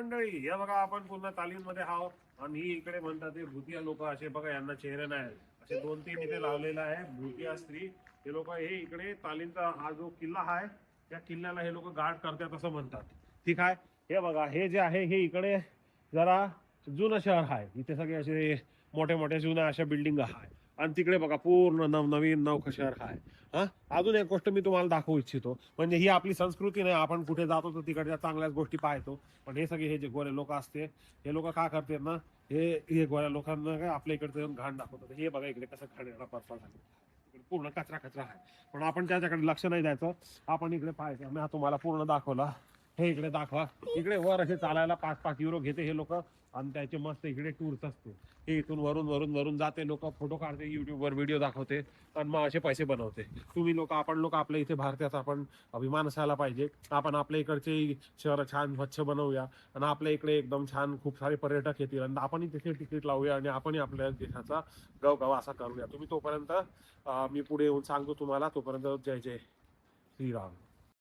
मंडळी हे बघा आपण पुन्हा तालीममध्ये आहोत. आणि ही इकडे म्हणतात हे भूतिया लोक असे बघा यांना चेहरे नाही असे दोन तीन इथे लावलेला आहे भूतिया स्त्री. हे लोक हे इकडे तालीमचा हा जो किल्ला आहे त्या किल्ल्याला हे लोक गार्ड करतात असं म्हणतात. ठीक आहे? हे बघा हे जे आहे हे इकडे जरा जुनं शहर आहे. इथे सगळे असे मोठे मोठे जुन्या अशा बिल्डिंग आहे आणि तिकडे बघा पूर्ण नवनवीन नौकं शहर आहे हा? अजून एक गोष्ट मी तुम्हाला दाखवू इच्छितो. म्हणजे ही आपली संस्कृती नाही आपण कुठे जातो तर तिकडच्या चांगल्याच गोष्टी पाहतो. पण हे सगळे हे जे गोरे लोक असते हे लोक का करतात ना? हे हे गोऱ्या लोकांना काय आपल्या इकडचं येऊन घाण दाखवतात. हे बघा इकडे कसं खाण्याला परसा झाला. इकडे पूर्ण कचरा कचरा आहे. पण आपण त्याच्याकडे लक्ष नाही द्यायचं. आपण इकडे पाहायचं. मी हा तुम्हाला पूर्ण दाखवला. हे इकडे दाखवा. इकडे वर असे चालायला पाच पाच युरो घेते हे लोक. आणि त्याचे मस्त इकडे टूर्स असते हे इथून वरून वरून वरून जाते लोक. फोटो काढते युट्यूबवर व्हिडिओ दाखवते. आणि मग असे पैसे बनवते. तुम्ही लोक आपण लोक आपल्या इथे भारतात आपण अभिमान असायला पाहिजे. आपण आपल्या इकडचे शहर छान स्वच्छ बनवूया. आणि आपल्या इकडे एकदम छान खूप सारे पर्यटक येतील. आणि आपणही तिथे तिकीट लावूया आणि आपणही आपल्या देशाचा गवगवा असा करूया. तुम्ही तोपर्यंत मी पुढे येऊन सांगतो तुम्हाला. तोपर्यंत जय जय. श्रीराम.